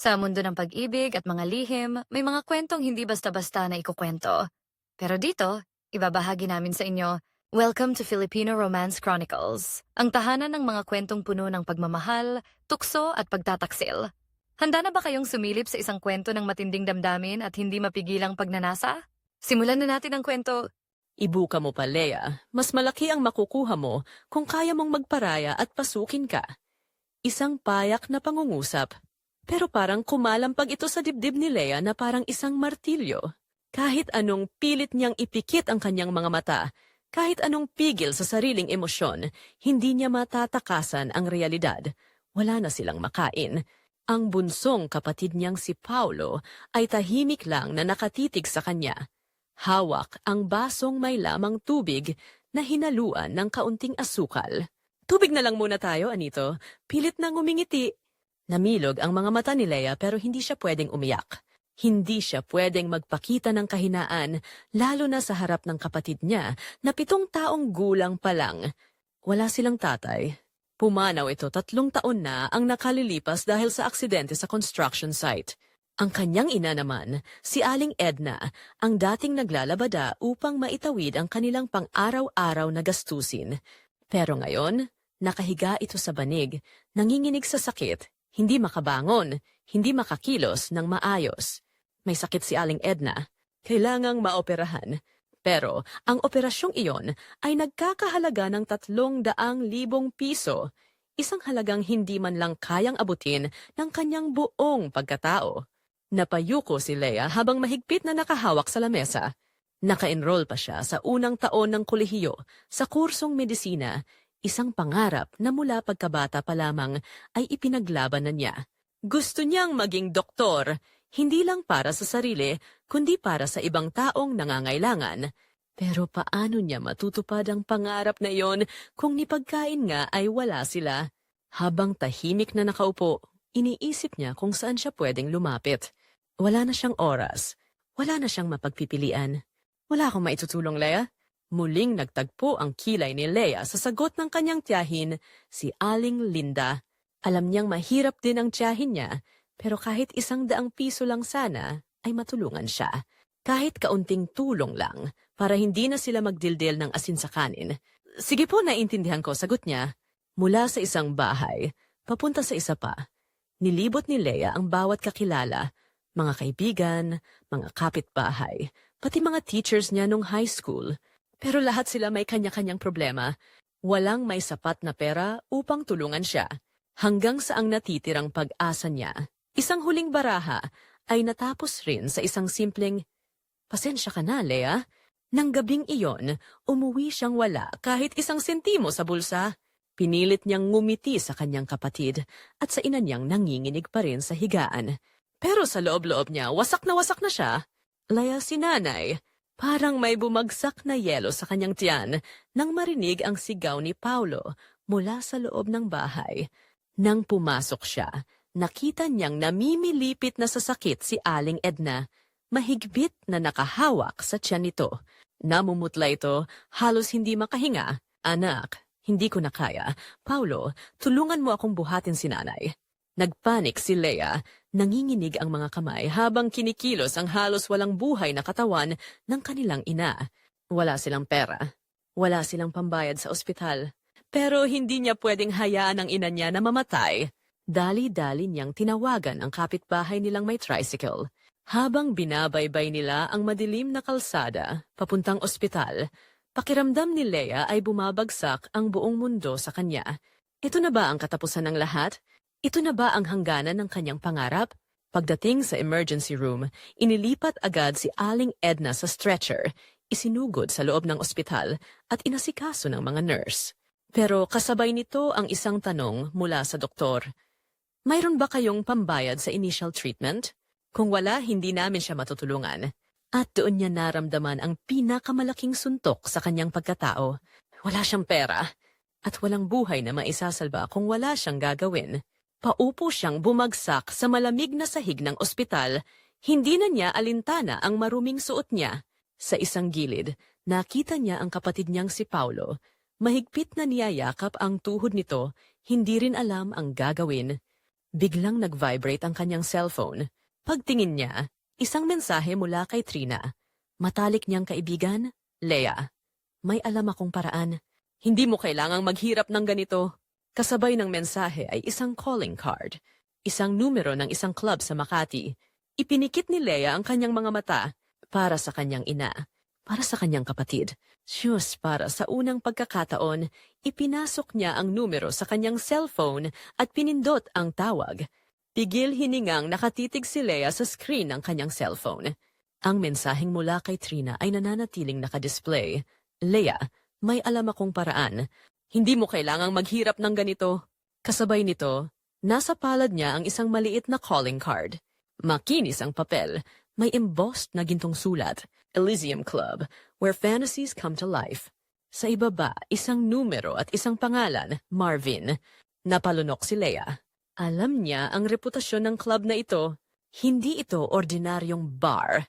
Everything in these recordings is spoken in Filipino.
Sa mundo ng pag-ibig at mga lihim, may mga kwentong hindi basta-basta na ikukwento. Pero dito, ibabahagi namin sa inyo, Welcome to Filipino Romance Chronicles, ang tahanan ng mga kwentong puno ng pagmamahal, tukso at pagtataksil. Handa na ba kayong sumilip sa isang kwento ng matinding damdamin at hindi mapigilang pagnanasa? Simulan na natin ang kwento. Ibuka mo pa, Lea. Mas malaki ang makukuha mo kung kaya mong magparaya at pasukin ka. Isang payak na pangungusap. Pero parang kumalampag ito sa dibdib ni Lea na parang isang martilyo. Kahit anong pilit niyang ipikit ang kanyang mga mata, kahit anong pigil sa sariling emosyon, hindi niya matatakasan ang realidad. Wala na silang makain. Ang bunsong kapatid niyang si Paulo ay tahimik lang na nakatitig sa kanya. Hawak ang basong may lamang tubig na hinaluan ng kaunting asukal. Tubig na lang muna tayo, Anito. Pilit nang umingiti. Namilog ang mga mata ni Lea pero hindi siya pwedeng umiyak. Hindi siya pwedeng magpakita ng kahinaan, lalo na sa harap ng kapatid niya na pitong taong gulang pa lang. Wala silang tatay. Pumanaw ito tatlong taon na ang nakalilipas dahil sa aksidente sa construction site. Ang kanyang ina naman, si Aling Edna, ang dating naglalabada upang maitawid ang kanilang pang-araw-araw na gastusin. Pero ngayon, nakahiga ito sa banig, nanginginig sa sakit, hindi makabangon, hindi makakilos ng maayos. May sakit si Aling Edna, kailangang maoperahan. Pero ang operasyong iyon ay nagkakahalaga ng tatlong daang libong piso, isang halagang hindi man lang kayang abutin ng kanyang buong pagkatao. Napayuko si Lea habang mahigpit na nakahawak sa lamesa. Naka-enroll pa siya sa unang taon ng kolehiyo sa kursong medisina, isang pangarap na mula pagkabata pa lamang ay ipinaglaban na niya. Gusto niyang maging doktor, hindi lang para sa sarili, kundi para sa ibang taong nangangailangan. Pero paano niya matutupad ang pangarap na iyon kung ni pagkain nga ay wala sila? Habang tahimik na nakaupo, iniisip niya kung saan siya pwedeng lumapit. Wala na siyang oras. Wala na siyang mapagpipilian. Wala akong maitutulong, Lea. Muling nagtagpo ang kilay ni Lea sa sagot ng kanyang tiyahin, si Aling Linda. Alam niyang mahirap din ang tiyahin niya, pero kahit isang daang piso lang sana, ay matulungan siya. Kahit kaunting tulong lang, para hindi na sila magdildil ng asin sa kanin. Sige po, naiintindihan ko, sagot niya. Mula sa isang bahay, papunta sa isa pa. Nilibot ni Lea ang bawat kakilala, mga kaibigan, mga kapitbahay, pati mga teachers niya nung high school. Pero lahat sila may kanya-kanyang problema. Walang may sapat na pera upang tulungan siya. Hanggang sa ang natitirang pag-asa niya. Isang huling baraha ay natapos rin sa isang simpleng, Pasensya ka na, Lea. Nang gabing iyon, umuwi siyang wala kahit isang sentimo sa bulsa. Pinilit niyang ngumiti sa kanyang kapatid at sa ina niyang nanginginig pa rin sa higaan. Pero sa loob-loob niya, wasak na wasak na siya. Laya si nanay. Parang may bumagsak na yelo sa kanyang tiyan nang marinig ang sigaw ni Paulo mula sa loob ng bahay. Nang pumasok siya, nakita niyang namimilipit na sa sakit si Aling Edna. Mahigpit na nakahawak sa tiyan nito. Namumutla ito, halos hindi makahinga. Anak, hindi ko na kaya. Paulo, tulungan mo akong buhatin si nanay. Nagpanik si Lea, nanginginig ang mga kamay habang kinikilos ang halos walang buhay na katawan ng kanilang ina. Wala silang pera. Wala silang pambayad sa ospital. Pero hindi niya pwedeng hayaan ang ina niya na mamatay. Dali-dali niyang tinawagan ang kapitbahay nilang may tricycle. Habang binabaybay nila ang madilim na kalsada, papuntang ospital, pakiramdam ni Lea ay bumabagsak ang buong mundo sa kanya. Ito na ba ang katapusan ng lahat? Ito na ba ang hangganan ng kanyang pangarap? Pagdating sa emergency room, inilipat agad si Aling Edna sa stretcher, isinugod sa loob ng ospital at inasikaso ng mga nurse. Pero kasabay nito ang isang tanong mula sa doktor. Mayroon ba kayong pambayad sa initial treatment? Kung wala, hindi namin siya matutulungan. At doon niya naramdaman ang pinakamalaking suntok sa kanyang pagkatao. Wala siyang pera. At walang buhay na maisasalba kung wala siyang gagawin. Paupo siyang bumagsak sa malamig na sahig ng ospital. Hindi na niya alintana ang maruming suot niya. Sa isang gilid, nakita niya ang kapatid niyang si Paulo. Mahigpit na niyayakap ang tuhod nito, hindi rin alam ang gagawin. Biglang nag-vibrate ang kanyang cellphone. Pagtingin niya, isang mensahe mula kay Trina. Matalik niyang kaibigan, Lea. May alam akong paraan. Hindi mo kailangang maghirap ng ganito. Kasabay ng mensahe ay isang calling card. Isang numero ng isang club sa Makati. Ipinikit ni Lea ang kanyang mga mata para sa kanyang ina, para sa kanyang kapatid. Siyos para sa unang pagkakataon, ipinasok niya ang numero sa kanyang cellphone at pinindot ang tawag. Pigil hiningang nakatitig si Lea sa screen ng kanyang cellphone. Ang mensaheng mula kay Trina ay nananatiling nakadisplay. Lea, may alam akong paraan. Hindi mo kailangang maghirap ng ganito. Kasabay nito, nasa palad niya ang isang maliit na calling card. Makinis ang papel, may embossed na gintong sulat, Elysium Club, where fantasies come to life. Sa ibaba, isang numero at isang pangalan, Marvin. Napalunok si Lea. Alam niya ang reputasyon ng club na ito. Hindi ito ordinaryong bar.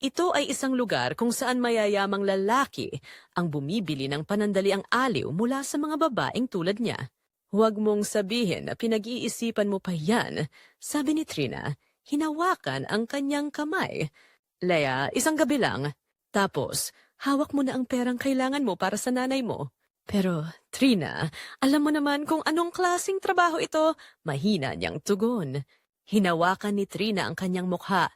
Ito ay isang lugar kung saan mayayamang lalaki ang bumibili ng panandaliang aliw mula sa mga babaeng tulad niya. Huwag mong sabihin na pinag-iisipan mo pa yan, sabi ni Trina, hinawakan ang kanyang kamay. Lea, isang gabi lang. Tapos, hawak mo na ang perang kailangan mo para sa nanay mo. Pero, Trina, alam mo naman kung anong klasing trabaho ito, mahina niyang tugon. Hinawakan ni Trina ang kanyang mukha.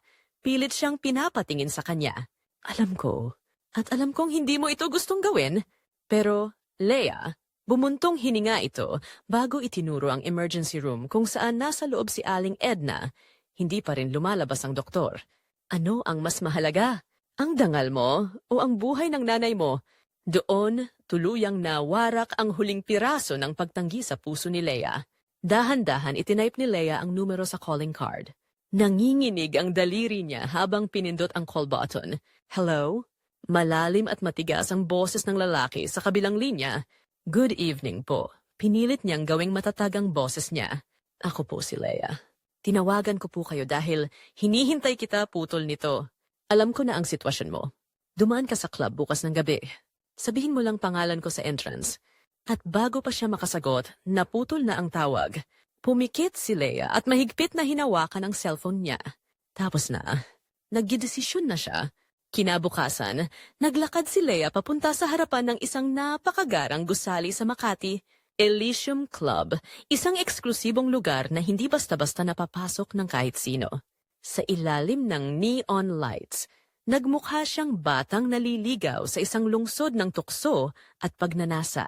Pilit siyang pinapatingin sa kanya. Alam ko, at alam kong hindi mo ito gustong gawin. Pero, Lea, bumuntong hininga ito bago itinuro ang emergency room kung saan nasa loob si Aling Edna. Hindi pa rin lumalabas ang doktor. Ano ang mas mahalaga? Ang dangal mo o ang buhay ng nanay mo? Doon, tuluyang nawarak ang huling piraso ng pagtanggi sa puso ni Leia. Dahan-dahan itinipe ni Leia ang numero sa calling card. Nanginginig ang daliri niya habang pinindot ang call button. Hello? Malalim at matigas ang boses ng lalaki sa kabilang linya. Good evening po. Pinilit niyang gawing matatag ang boses niya. Ako po si Leia. Tinawagan ko po kayo dahil hinihintay kita putol nito. Alam ko na ang sitwasyon mo. Dumaan ka sa club bukas ng gabi. Sabihin mo lang pangalan ko sa entrance. At bago pa siya makasagot, naputol na ang tawag. Pumikit si Leia at mahigpit na hinawakan ang cellphone niya. Tapos na, nagdidesisyon na siya. Kinabukasan, naglakad si Leia papunta sa harapan ng isang napakagarang gusali sa Makati, Elysium Club, isang eksklusibong lugar na hindi basta-basta napapasok ng kahit sino. Sa ilalim ng neon lights, nagmukha siyang batang naliligaw sa isang lungsod ng tukso at pagnanasa.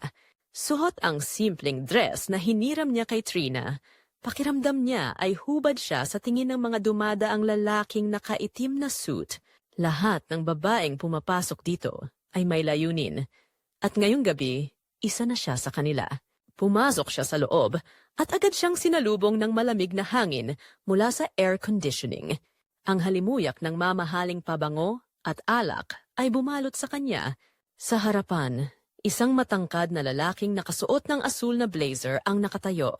Suot ang simpleng dress na hiniram niya kay Trina. Pakiramdam niya ay hubad siya sa tingin ng mga dumadaang lalaking nakaitim na suit. Lahat ng babaeng pumapasok dito ay may layunin. At ngayong gabi, isa na siya sa kanila. Pumasok siya sa loob at agad siyang sinalubong ng malamig na hangin mula sa air conditioning. Ang halimuyak ng mamahaling pabango at alak ay bumalot sa kanya. Sa harapan, isang matangkad na lalaking nakasuot ng asul na blazer ang nakatayo.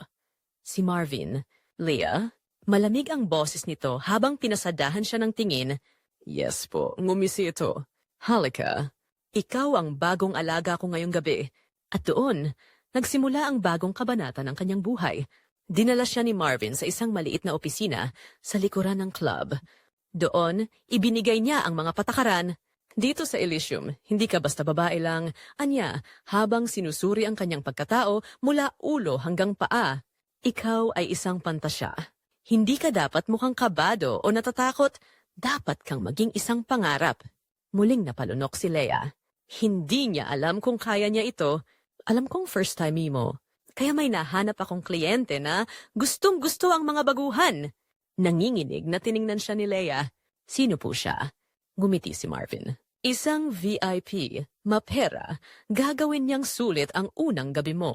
Si Marvin. Leah, malamig ang boses nito habang pinasadahan siya ng tingin. Yes po, ngumisi ito. Halika. Ikaw ang bagong alaga ko ngayong gabi. At doon, nagsimula ang bagong kabanata ng kanyang buhay. Dinala siya ni Marvin sa isang maliit na opisina sa likuran ng club. Doon, ibinigay niya ang mga patakaran. Dito sa Elysium, hindi ka basta babae lang. Anya, habang sinusuri ang kanyang pagkatao mula ulo hanggang paa. Ikaw ay isang pantasya. Hindi ka dapat mukhang kabado o natatakot. Dapat kang maging isang pangarap. Muling napalunok si Leia. Hindi niya alam kung kaya niya ito. Alam kong first time mo. Kaya may nahanap akong kliyente na gustong gusto ang mga baguhan. Nanginginig na tiningnan siya ni Leia. Sino po siya? Ngumiti si Marvin. Isang VIP, mapera, gagawin niyang sulit ang unang gabi mo.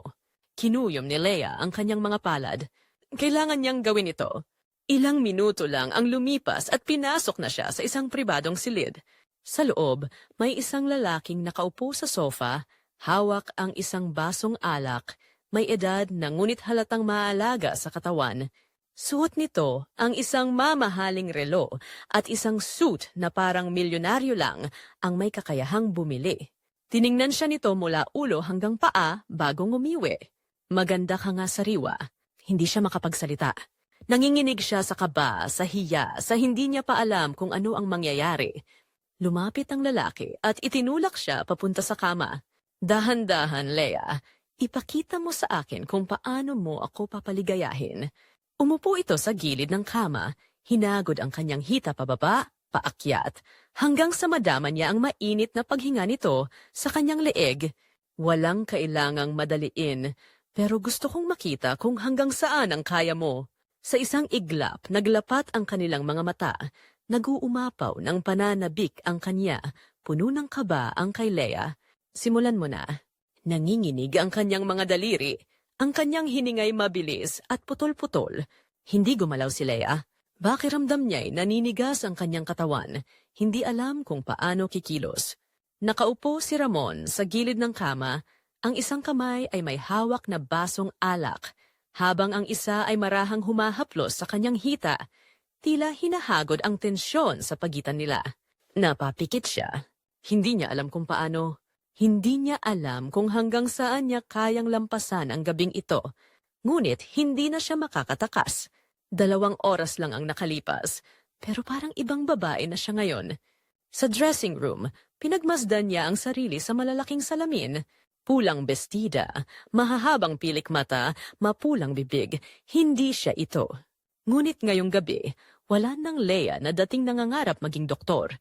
Kinuyom ni Leia ang kanyang mga palad. Kailangan niyang gawin ito. Ilang minuto lang ang lumipas at pinasok na siya sa isang pribadong silid. Sa loob, may isang lalaking nakaupo sa sofa, hawak ang isang basong alak, may edad na ngunit halatang maalaga sa katawan. Suot nito ang isang mamahaling relo at isang suit na parang milyonaryo lang ang may kakayahang bumili. Tiningnan siya nito mula ulo hanggang paa bago umiwi. Maganda ka nga sariwa. Hindi siya makapagsalita. Nanginginig siya sa kaba, sa hiya, sa hindi niya pa alam kung ano ang mangyayari. Lumapit ang lalaki at itinulak siya papunta sa kama. Dahan-dahan, Lea. Ipakita mo sa akin kung paano mo ako papaligayahin. Umupo ito sa gilid ng kama, hinagod ang kanyang hita pababa, paakyat, hanggang sa madama niya ang mainit na paghinga nito sa kanyang leeg. Walang kailangang madaliin, pero gusto kong makita kung hanggang saan ang kaya mo. Sa isang iglap, naglapat ang kanilang mga mata. Naguumapaw ng pananabik ang kanya, puno ng kaba ang kay Lea. Simulan mo na. Nanginginig ang kanyang mga daliri. Ang kanyang hiningay mabilis at putol-putol. Hindi gumalaw si Lea. Bakiramdam niya'y naninigas ang kanyang katawan. Hindi alam kung paano kikilos. Nakaupo si Ramon sa gilid ng kama. Ang isang kamay ay may hawak na basong alak, habang ang isa ay marahang humahaplos sa kanyang hita. Tila hinahagod ang tensyon sa pagitan nila. Napapikit siya. Hindi niya alam kung paano. Hindi niya alam kung hanggang saan niya kayang lampasan ang gabing ito. Ngunit hindi na siya makakatakas. Dalawang oras lang ang nakalipas, pero parang ibang babae na siya ngayon. Sa dressing room, pinagmasdan niya ang sarili sa malalaking salamin. Pulang bestida, mahahabang pilik mata, mapulang bibig, hindi siya ito. Ngunit ngayong gabi, wala nang Lea na dating nangangarap maging doktor.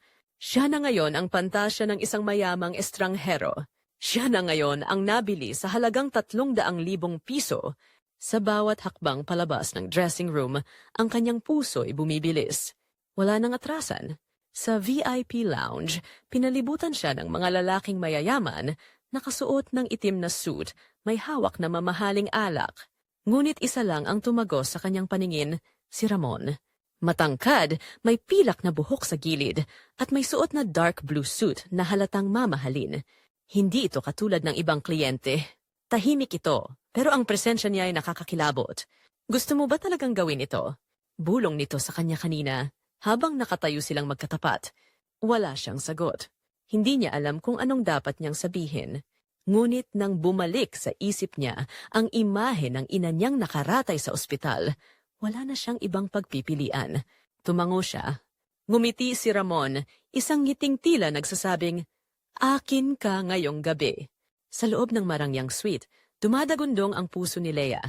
Siya na ngayon ang pantasya ng isang mayamang estranghero. Siya na ngayon ang nabili sa halagang tatlong daang libong piso. Sa bawat hakbang palabas ng dressing room, ang kanyang puso ay bumibilis. Wala nang atrasan. Sa VIP lounge, pinalibutan siya ng mga lalaking mayayaman, nakasuot ng itim na suit, may hawak na mamahaling alak. Ngunit isa lang ang tumagos sa kanyang paningin, si Ramon. Matangkad, may pilak na buhok sa gilid, at may suot na dark blue suit na halatang mamahalin. Hindi ito katulad ng ibang kliyente. Tahimik ito, pero ang presensya niya ay nakakakilabot. Gusto mo ba talagang gawin ito? Bulong nito sa kanya kanina, habang nakatayo silang magkatapat. Wala siyang sagot. Hindi niya alam kung anong dapat niyang sabihin. Ngunit nang bumalik sa isip niya ang imahe ng ina niyang nakaratay sa ospital, wala na siyang ibang pagpipilian. Tumango siya. Ngumiti si Ramon, isang ngiting tila nagsasabing, Akin ka ngayong gabi. Sa loob ng marangyang suite, dumadagundong ang puso ni Lea.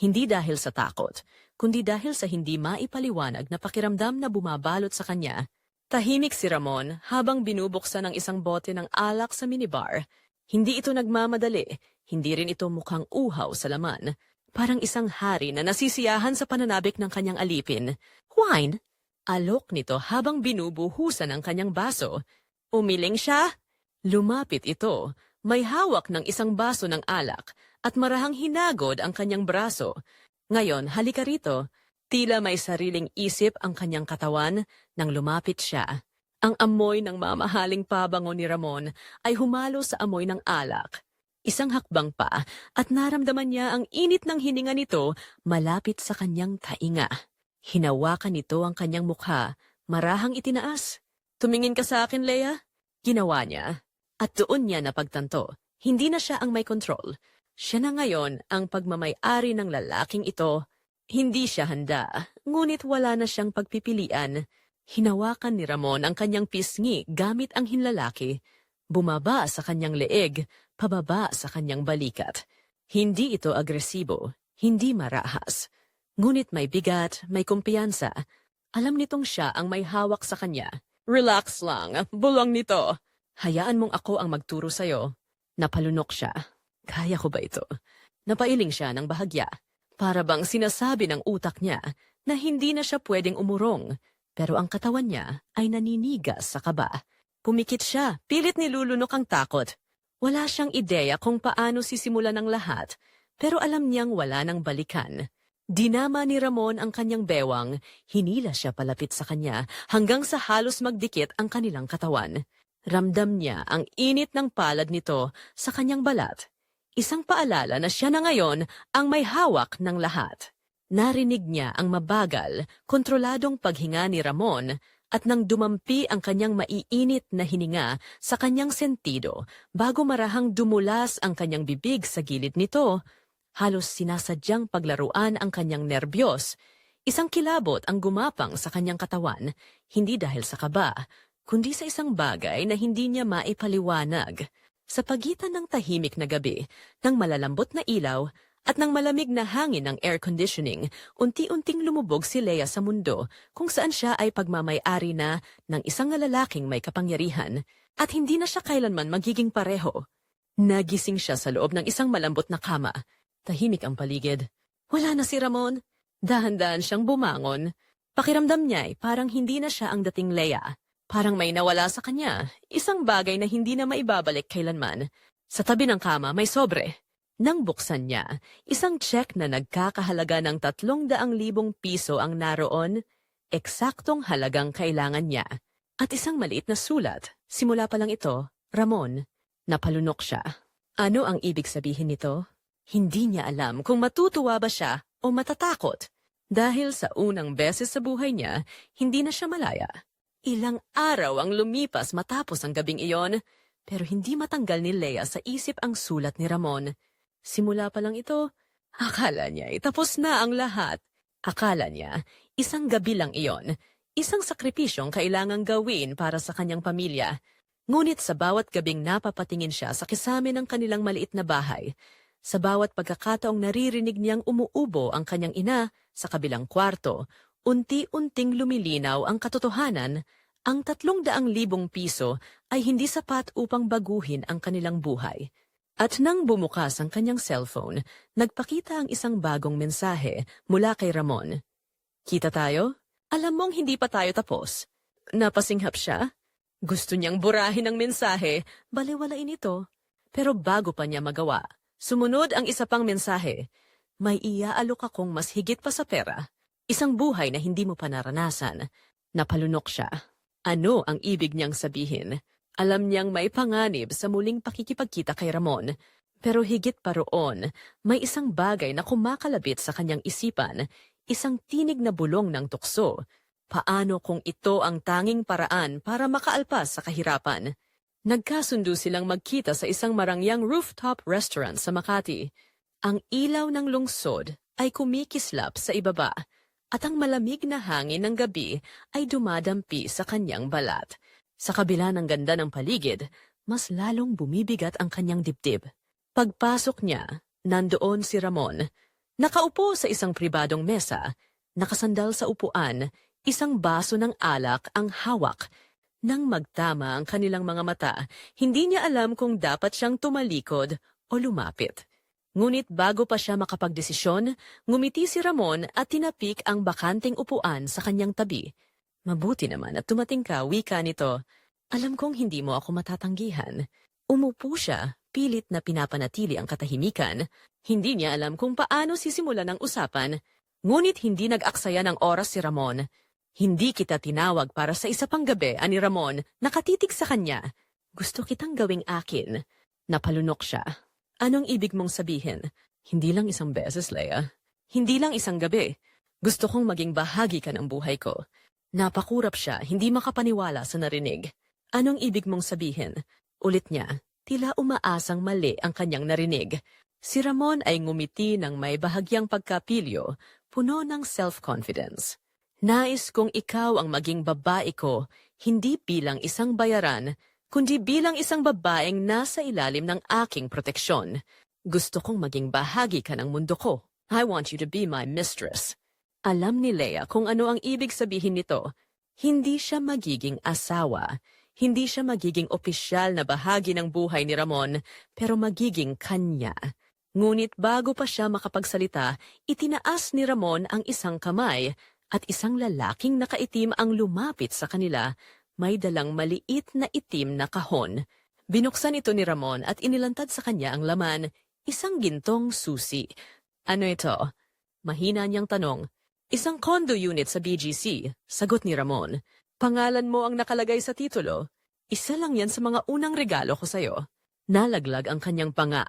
Hindi dahil sa takot, kundi dahil sa hindi maipaliwanag na pakiramdam na bumabalot sa kanya. Tahimik si Ramon habang binubuksan ang isang bote ng alak sa minibar. Hindi ito nagmamadali, hindi rin ito mukhang uhaw sa laman. Parang isang hari na nasisiyahan sa pananabik ng kanyang alipin. Wine? Alok nito habang binubuhusan ang kanyang baso. Umiling siya. Lumapit ito. May hawak ng isang baso ng alak at marahang hinagod ang kanyang braso. Ngayon, halika rito. Tila may sariling isip ang kanyang katawan nang lumapit siya. Ang amoy ng mamahaling pabango ni Ramon ay humalo sa amoy ng alak. Isang hakbang pa at naramdaman niya ang init ng hininga nito malapit sa kanyang tainga. Hinawakan nito ang kanyang mukha, marahang itinaas. Tumingin ka sa akin, Leia? Ginawa niya. At doon niya napagtanto, hindi na siya ang may control. Siya na ngayon ang pagmamay-ari ng lalaking ito. Hindi siya handa, ngunit wala na siyang pagpipilian. Hinawakan ni Ramon ang kanyang pisngi gamit ang hinlalaki. Bumaba sa kanyang leeg, pababa sa kanyang balikat. Hindi ito agresibo, hindi marahas. Ngunit may bigat, may kumpiyansa. Alam nitong siya ang may hawak sa kanya. Relax lang, bulong nito. Hayaan mong ako ang magturo sa'yo. Napalunok siya. Kaya ko ba ito? Napailing siya ng bahagya. Para bang sinasabi ng utak niya na hindi na siya pwedeng umurong, pero ang katawan niya ay naninigas sa kaba. Pumikit siya, pilit nilulunok ang takot. Wala siyang ideya kung paano sisimulan ang lahat, pero alam niyang wala nang balikan. Dinama ni Ramon ang kanyang bewang, hinila siya palapit sa kanya hanggang sa halos magdikit ang kanilang katawan. Ramdam niya ang init ng palad nito sa kanyang balat. Isang paalala na siya na ngayon ang may hawak ng lahat. Narinig niya ang mabagal, kontroladong paghinga ni Ramon at nang dumampi ang kanyang maiinit na hininga sa kanyang sentido bago marahang dumulas ang kanyang bibig sa gilid nito, halos sinasadyang paglaruan ang kanyang nerbiyos. Isang kilabot ang gumapang sa kanyang katawan, hindi dahil sa kaba, kundi sa isang bagay na hindi niya maipaliwanag. Sa pagitan ng tahimik na gabi, ng malalambot na ilaw, at ng malamig na hangin ng air conditioning, unti-unting lumubog si Leia sa mundo kung saan siya ay pagmamayari na ng isang lalaking may kapangyarihan at hindi na siya kailanman magiging pareho. Nagising siya sa loob ng isang malambot na kama. Tahimik ang paligid. Wala na si Ramon. Dahan-dahan siyang bumangon. Pakiramdam niya ay parang hindi na siya ang dating Leia. Parang may nawala sa kanya, isang bagay na hindi na maibabalik kailanman. Sa tabi ng kama may sobre. Nang buksan niya, isang check na nagkakahalaga ng tatlong daang libong piso ang naroon, eksaktong halagang kailangan niya. At isang maliit na sulat, simula pa lang ito, Ramon, napalunok siya. Ano ang ibig sabihin nito? Hindi niya alam kung matutuwa ba siya o matatakot. Dahil sa unang beses sa buhay niya, hindi na siya malaya. Ilang araw ang lumipas matapos ang gabing iyon, pero hindi matanggal ni Leia sa isip ang sulat ni Ramon. Simula pa lang ito, akala niya ay tapos na ang lahat. Akala niya, isang gabi lang iyon, isang sakripisyong kailangang gawin para sa kanyang pamilya. Ngunit sa bawat gabing napapatingin siya sa kisame ng kanilang maliit na bahay, sa bawat pagkakataong naririnig niyang umuubo ang kanyang ina sa kabilang kwarto, unti-unting lumilinaw ang katotohanan, ang tatlong daang libong piso ay hindi sapat upang baguhin ang kanilang buhay. At nang bumukas ang kanyang cellphone, nagpakita ang isang bagong mensahe mula kay Ramon. Kita tayo? Alam mong hindi pa tayo tapos. Napasinghap siya? Gusto niyang burahin ang mensahe, baliwalain ito. Pero bago pa niya magawa, sumunod ang isa pang mensahe. May iaalok akong mas higit pa sa pera. Isang buhay na hindi mo pa naranasan. Napalunok siya. Ano ang ibig niyang sabihin? Alam niyang may panganib sa muling pakikipagkita kay Ramon. Pero higit pa roon, may isang bagay na kumakalabit sa kanyang isipan, isang tinig na bulong ng tukso. Paano kung ito ang tanging paraan para makaalpas sa kahirapan? Nagkasundo silang magkita sa isang marangyang rooftop restaurant sa Makati. Ang ilaw ng lungsod ay kumikislap sa ibaba at ang malamig na hangin ng gabi ay dumadampi sa kanyang balat. Sa kabila ng ganda ng paligid, mas lalong bumibigat ang kanyang dibdib. Pagpasok niya, nandoon si Ramon. Nakaupo sa isang pribadong mesa, nakasandal sa upuan, isang baso ng alak ang hawak. Nang magtama ang kanilang mga mata, hindi niya alam kung dapat siyang tumalikod o lumapit. Ngunit bago pa siya makapagdesisyon, ngumiti si Ramon at tinapik ang bakanting upuan sa kanyang tabi. Mabuti naman at tumating ka, wika nito. Alam kong hindi mo ako matatanggihan. Umupo siya, pilit na pinapanatili ang katahimikan. Hindi niya alam kung paano sisimulan ang usapan. Ngunit hindi nag-aksaya ng oras si Ramon. Hindi kita tinawag para sa isa pang gabi, ani Ramon, nakatitig sa kanya. Gusto kitang gawing akin. Napalunok siya. Anong ibig mong sabihin? Hindi lang isang beses, Leia. Hindi lang isang gabi. Gusto kong maging bahagi ka ng buhay ko. Napakurap siya, hindi makapaniwala sa narinig. Anong ibig mong sabihin? Ulit niya, tila umaasang mali ang kanyang narinig. Si Ramon ay ngumiti ng may bahagyang pagkapilyo, puno ng self-confidence. Nais kong ikaw ang maging babae ko, hindi bilang isang bayaran, kundi bilang isang babaeng nasa ilalim ng aking proteksyon. Gusto kong maging bahagi ka ng mundo ko. I want you to be my mistress. Alam ni Leia kung ano ang ibig sabihin nito. Hindi siya magiging asawa. Hindi siya magiging opisyal na bahagi ng buhay ni Ramon, pero magiging kanya. Ngunit bago pa siya makapagsalita, itinaas ni Ramon ang isang kamay at isang lalaking nakaitim ang lumapit sa kanila. May dalang maliit na itim na kahon. Binuksan ito ni Ramon at inilantad sa kanya ang laman, isang gintong susi. Ano ito? Mahina niyang tanong. Isang condo unit sa BGC, sagot ni Ramon. Pangalan mo ang nakalagay sa titulo. Isa lang yan sa mga unang regalo ko sa'yo. Nalaglag ang kanyang panga.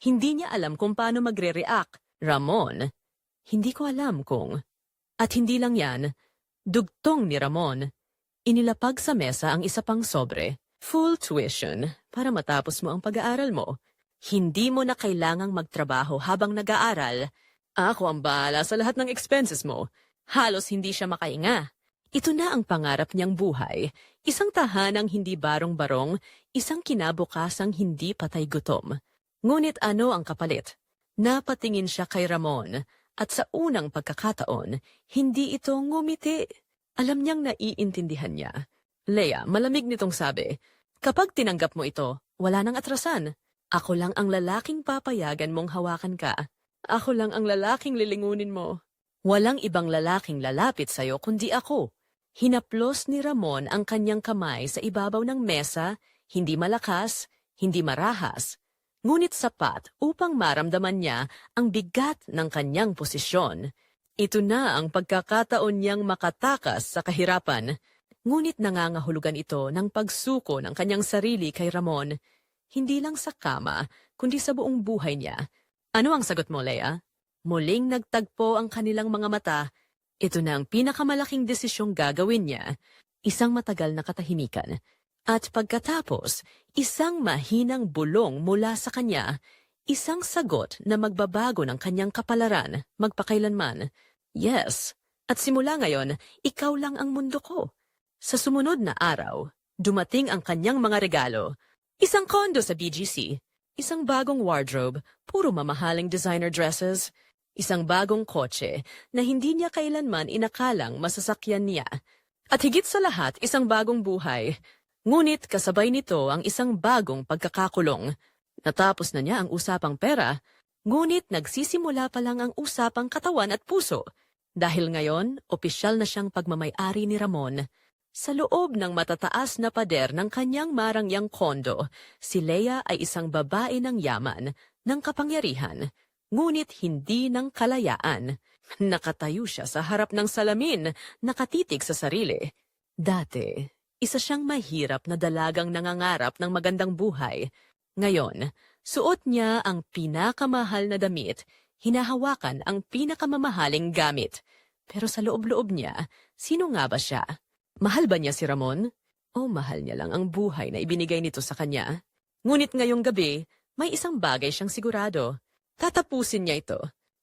Hindi niya alam kung paano magre-react. Ramon, hindi ko alam kung. At hindi lang yan, dugtong ni Ramon. Inilapag sa mesa ang isa pang sobre. Full tuition para matapos mo ang pag-aaral mo. Hindi mo na kailangang magtrabaho habang nag-aaral. Ako ang bahala sa lahat ng expenses mo. Halos hindi siya makainga. Ito na ang pangarap niyang buhay. Isang tahanang hindi barong-barong, isang kinabukasang hindi patay gutom. Ngunit ano ang kapalit? Napatingin siya kay Ramon, at sa unang pagkakataon, hindi ito ngumiti. Alam niyang naiintindihan niya. Leia, malamig nitong sabi, kapag tinanggap mo ito, wala nang atrasan. Ako lang ang lalaking papayagan mong hawakan ka. Ako lang ang lalaking lilingunin mo. Walang ibang lalaking lalapit sa'yo kundi ako. Hinaplos ni Ramon ang kanyang kamay sa ibabaw ng mesa, hindi malakas, hindi marahas, ngunit sapat upang maramdaman niya ang bigat ng kanyang posisyon. Ito na ang pagkakataon niyang makatakas sa kahirapan, ngunit nangangahulugan ito ng pagsuko ng kanyang sarili kay Ramon, hindi lang sa kama, kundi sa buong buhay niya. Ano ang sagot mo, Leia? Muling nagtagpo ang kanilang mga mata. Ito na ang pinakamalaking desisyong gagawin niya. Isang matagal na katahimikan. At pagkatapos, isang mahinang bulong mula sa kanya, isang sagot na magbabago ng kanyang kapalaran, magpakailanman. Yes, at simula ngayon, ikaw lang ang mundo ko. Sa sumunod na araw, dumating ang kanyang mga regalo. Isang kondo sa BGC, isang bagong wardrobe, puro mamahaling designer dresses, isang bagong kotse na hindi niya kailanman inakalang masasakyan niya. At higit sa lahat, isang bagong buhay. Ngunit kasabay nito ang isang bagong pagkakakulong. Natapos na niya ang usapang pera, ngunit nagsisimula pa lang ang usapang katawan at puso. Dahil ngayon, opisyal na siyang pagmamayari ni Ramon. Sa loob ng matataas na pader ng kanyang marangyang kondo, si Leia ay isang babae ng yaman, ng kapangyarihan, ngunit hindi ng kalayaan. Nakatayo siya sa harap ng salamin, nakatitig sa sarili. Dati, isa siyang mahirap na dalagang nangangarap ng magandang buhay. Ngayon, suot niya ang pinakamahal na damit, hinahawakan ang pinakamamahaling gamit. Pero sa loob-loob niya, sino nga ba siya? Mahal ba niya si Ramon? O mahal niya lang ang buhay na ibinigay nito sa kanya? Ngunit ngayong gabi, may isang bagay siyang sigurado. Tatapusin niya ito.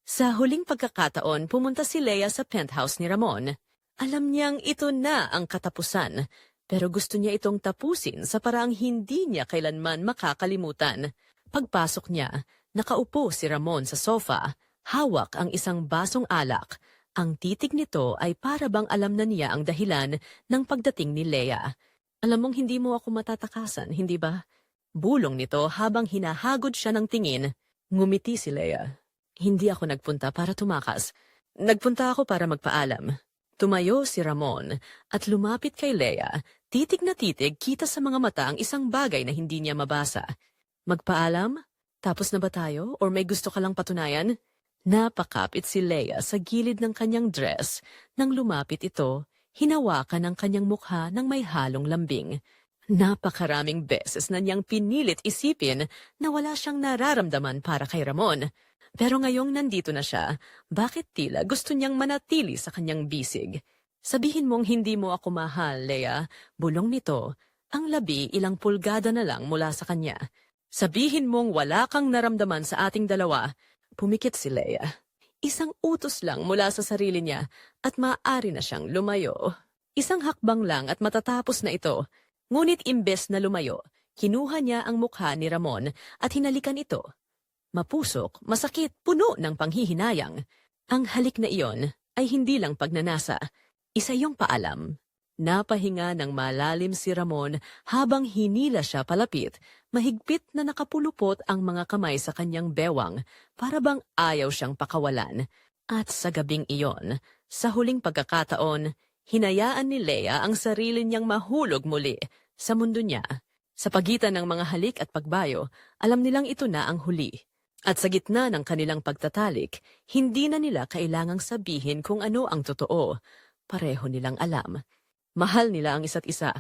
Sa huling pagkakataon, pumunta si Leia sa penthouse ni Ramon. Alam niyang ito na ang katapusan, pero gusto niya itong tapusin sa paraang hindi niya kailanman makakalimutan. Pagpasok niya, nakaupo si Ramon sa sofa, hawak ang isang basong alak. Ang titig nito ay para bang alam na niya ang dahilan ng pagdating ni Leia. Alam mong hindi mo ako matatakasan, hindi ba? Bulong nito habang hinahagod siya ng tingin. Ngumiti si Leia. Hindi ako nagpunta para tumakas. Nagpunta ako para magpaalam. Tumayo si Ramon at lumapit kay Leia. Titig na titig kita sa mga mata ang isang bagay na hindi niya mabasa. Magpaalam? Tapos na ba tayo? Or may gusto ka lang patunayan? Napakapit si Leia sa gilid ng kanyang dress. Nang lumapit ito, hinawakan ang kanyang mukha ng may halong lambing. Napakaraming beses na niyang pinilit isipin na wala siyang nararamdaman para kay Ramon. Pero ngayong nandito na siya, bakit tila gusto niyang manatili sa kanyang bisig? Sabihin mong hindi mo ako mahal, Leia. Bulong nito, ang labi ilang pulgada na lang mula sa kanya. Sabihin mong wala kang naramdaman sa ating dalawa. Pumikit si Leia. Isang utos lang mula sa sarili niya at maaari na siyang lumayo. Isang hakbang lang at matatapos na ito. Ngunit imbes na lumayo, kinuha niya ang mukha ni Ramon at hinalikan ito. Mapusok, masakit, puno ng panghihinayang. Ang halik na iyon ay hindi lang pagnanasa. Isa yung paalam. Napahinga ng malalim si Ramon habang hinila siya palapit, mahigpit na nakapulupot ang mga kamay sa kanyang bewang para bang ayaw siyang pakawalan. At sa gabing iyon, sa huling pagkakataon, hinayaan ni Leia ang sarili niyang mahulog muli sa mundo niya. Sa pagitan ng mga halik at pagbayo, alam nilang ito na ang huli. At sa gitna ng kanilang pagtatalik, hindi na nila kailangang sabihin kung ano ang totoo. Pareho nilang alam. Mahal nila ang isa't isa.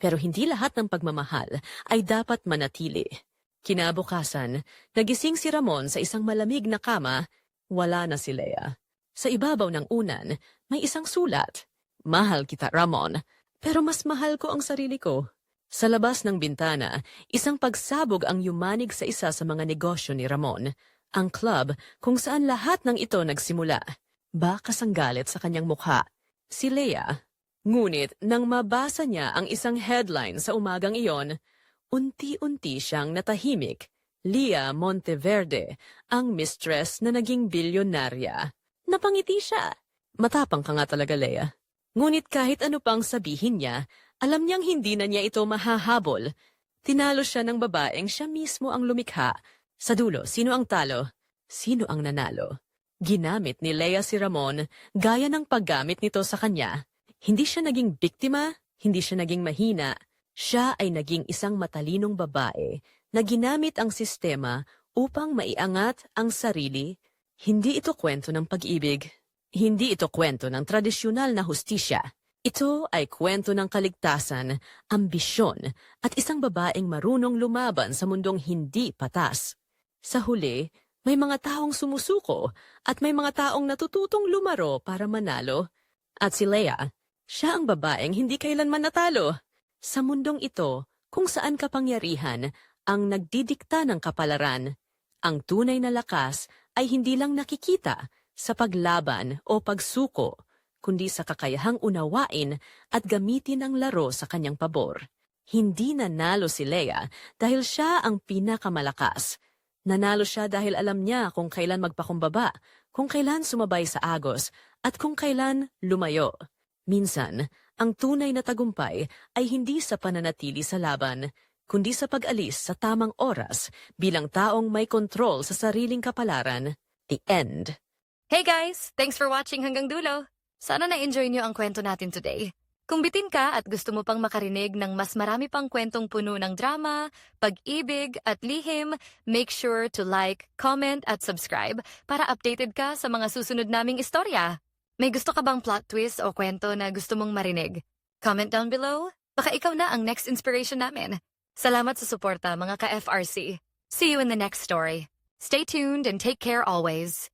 Pero hindi lahat ng pagmamahal ay dapat manatili. Kinabukasan, nagising si Ramon sa isang malamig na kama, wala na si Lea. Sa ibabaw ng unan, may isang sulat. Mahal kita, Ramon, pero mas mahal ko ang sarili ko. Sa labas ng bintana, isang pagsabog ang yumanig sa isa sa mga negosyo ni Ramon, ang club kung saan lahat ng ito nagsimula. Bakas ang galit sa kanyang mukha. Si Leia. Ngunit nang mabasa niya ang isang headline sa umagang iyon, unti-unti siyang natahimik. Lia Monteverde, ang mistress na naging bilyonarya. Napangiti siya. Matapang ka nga talaga, Leia. Ngunit kahit ano pang sabihin niya, alam niyang hindi na niya ito mahahabol. Tinalo siya ng babaeng siya mismo ang lumikha. Sa dulo, sino ang talo? Sino ang nanalo? Ginamit ni Leia si Ramon gaya ng paggamit nito sa kanya. Hindi siya naging biktima, hindi siya naging mahina. Siya ay naging isang matalinong babae na ginamit ang sistema upang maiangat ang sarili. Hindi ito kwento ng pag-ibig. Hindi ito kwento ng tradisyonal na hustisya. Ito ay kwento ng kaligtasan, ambisyon, at isang babaeng marunong lumaban sa mundong hindi patas. Sa huli, may mga taong sumusuko at may mga taong natututong lumaro para manalo. At si Leia, siya ang babaeng hindi kailanman natalo. Sa mundong ito, kung saan kapangyarihan ang nagdidikta ng kapalaran, ang tunay na lakas ay hindi lang nakikita sa paglaban o pagsuko, kundi sa kakayahang unawain at gamitin ang laro sa kanyang pabor. Hindi nanalo si Leia dahil siya ang pinakamalakas. Nanalo siya dahil alam niya kung kailan magpakumbaba, kung kailan sumabay sa agos, at kung kailan lumayo. Minsan, ang tunay na tagumpay ay hindi sa pananatili sa laban, kundi sa pag-alis sa tamang oras bilang taong may kontrol sa sariling kapalaran. The end. Hey guys! Thanks for watching hanggang dulo. Sana na-enjoy niyo ang kwento natin today. Kung bitin ka at gusto mo pang makarinig ng mas marami pang kwentong puno ng drama, pag-ibig at lihim, make sure to like, comment at subscribe para updated ka sa mga susunod naming istorya. May gusto ka bang plot twist o kwento na gusto mong marinig? Comment down below. Baka ikaw na ang next inspiration namin. Salamat sa suporta mga ka-FRC. See you in the next story. Stay tuned and take care always.